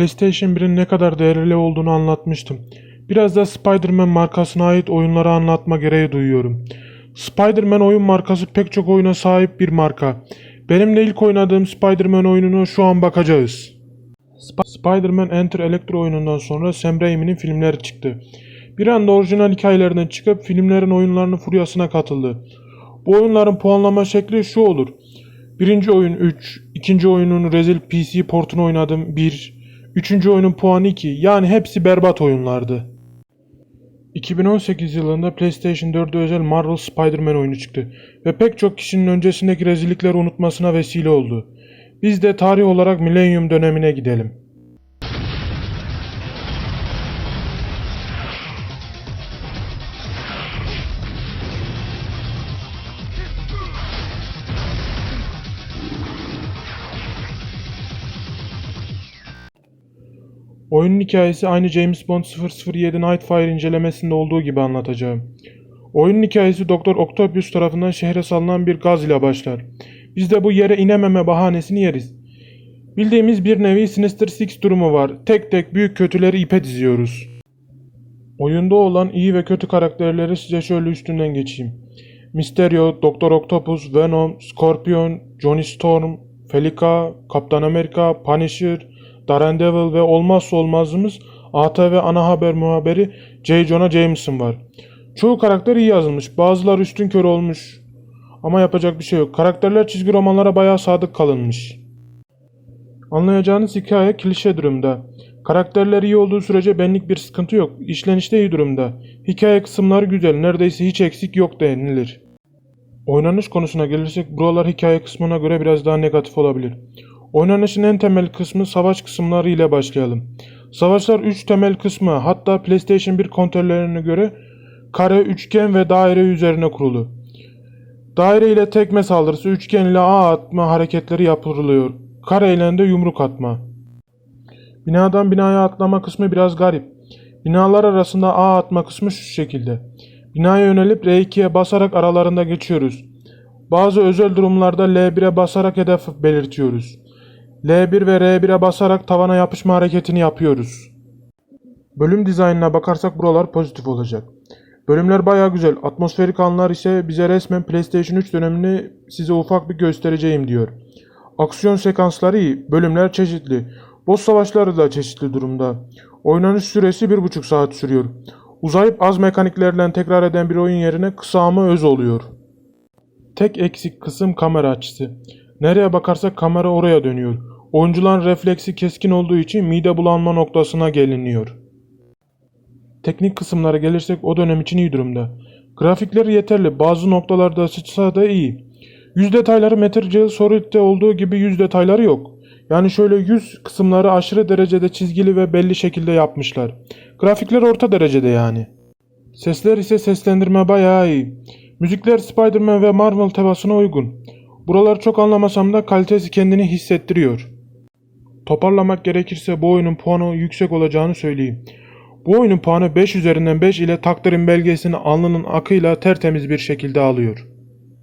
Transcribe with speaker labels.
Speaker 1: PlayStation 1'in ne kadar değerli olduğunu anlatmıştım. Biraz da Spider-Man markasına ait oyunları anlatma gereği duyuyorum. Spider-Man oyun markası pek çok oyuna sahip bir marka. Benim de ilk oynadığım Spider-Man oyununu şu an bakacağız. Sp- Spider-Man Enter Electro oyunundan sonra Sam Raimi'nin filmleri çıktı. Bir anda orijinal hikayelerden çıkıp filmlerin oyunlarının furyasına katıldı. Bu oyunların puanlama şekli şu olur. Birinci oyun 3, ikinci oyunun rezil PC portunu oynadım 1, üçüncü oyunun puanı 2 yani hepsi berbat oyunlardı. 2018 yılında PlayStation 4'e özel Marvel Spider-Man oyunu çıktı ve pek çok kişinin öncesindeki rezillikleri unutmasına vesile oldu. Biz de tarih olarak Millennium dönemine gidelim. Oyunun hikayesi aynı James Bond 007 Nightfire incelemesinde olduğu gibi anlatacağım. Oyunun hikayesi Doktor Octopus tarafından şehre salınan bir gaz ile başlar. Biz de bu yere inememe bahanesini yeriz. Bildiğimiz bir nevi Sinister Six durumu var. Tek tek büyük kötüleri ipe diziyoruz. Oyunda olan iyi ve kötü karakterleri size şöyle üstünden geçeyim. Mysterio, Doktor Octopus, Venom, Scorpion, Johnny Storm, Felica, Kaptan Amerika, Punisher, Daredevil ve olmazsa olmazımız ATV ana haber muhabiri J. Jonah Jameson var. Çoğu karakter iyi yazılmış, bazıları üstün kör olmuş. Ama yapacak bir şey yok. Karakterler çizgi romanlara bayağı sadık kalınmış. Anlayacağınız hikaye klişe durumda. Karakterler iyi olduğu sürece benlik bir sıkıntı yok. İşlenişte iyi durumda. Hikaye kısımları güzel, neredeyse hiç eksik yok denilir. Oynanış konusuna gelirsek buralar hikaye kısmına göre biraz daha negatif olabilir. Oynanışın en temel kısmı savaş kısımları ile başlayalım. Savaşlar 3 temel kısmı hatta PlayStation 1 kontrollerine göre kare, üçgen ve daire üzerine kurulu. Daire ile tekme saldırısı, üçgen ile ağ atma hareketleri yapılıyor. Kare ile de yumruk atma. Binadan binaya atlama kısmı biraz garip. Binalar arasında ağ atma kısmı şu şekilde. Binaya yönelip R2'ye basarak aralarında geçiyoruz. Bazı özel durumlarda L1'e basarak hedef belirtiyoruz. L1 ve R1'e basarak tavana yapışma hareketini yapıyoruz. Bölüm dizaynına bakarsak buralar pozitif olacak. Bölümler baya güzel. Atmosferik anlar ise bize resmen PlayStation 3 dönemini size ufak bir göstereceğim diyor. Aksiyon sekansları iyi. Bölümler çeşitli. Boss savaşları da çeşitli durumda. Oynanış süresi 1,5 saat sürüyor. Uzayıp az mekaniklerle tekrar eden bir oyun yerine kısa ama öz oluyor. Tek eksik kısım kamera açısı. Nereye bakarsak kamera oraya dönüyor. Oyuncuların refleksi keskin olduğu için mide bulanma noktasına geliniyor. Teknik kısımlara gelirsek o dönem için iyi durumda. Grafikleri yeterli. Bazı noktalarda sıçsa da iyi. Yüz detayları Metal Solid'de olduğu gibi yüz detayları yok. Yani şöyle yüz kısımları aşırı derecede çizgili ve belli şekilde yapmışlar. Grafikler orta derecede yani. Sesler ise seslendirme bayağı iyi. Müzikler Spider-Man ve Marvel tebasına uygun. Buraları çok anlamasam da kalitesi kendini hissettiriyor. Toparlamak gerekirse bu oyunun puanı yüksek olacağını söyleyeyim. Bu oyunun puanı 5 üzerinden 5 ile takdirin belgesini alnının akıyla tertemiz bir şekilde alıyor.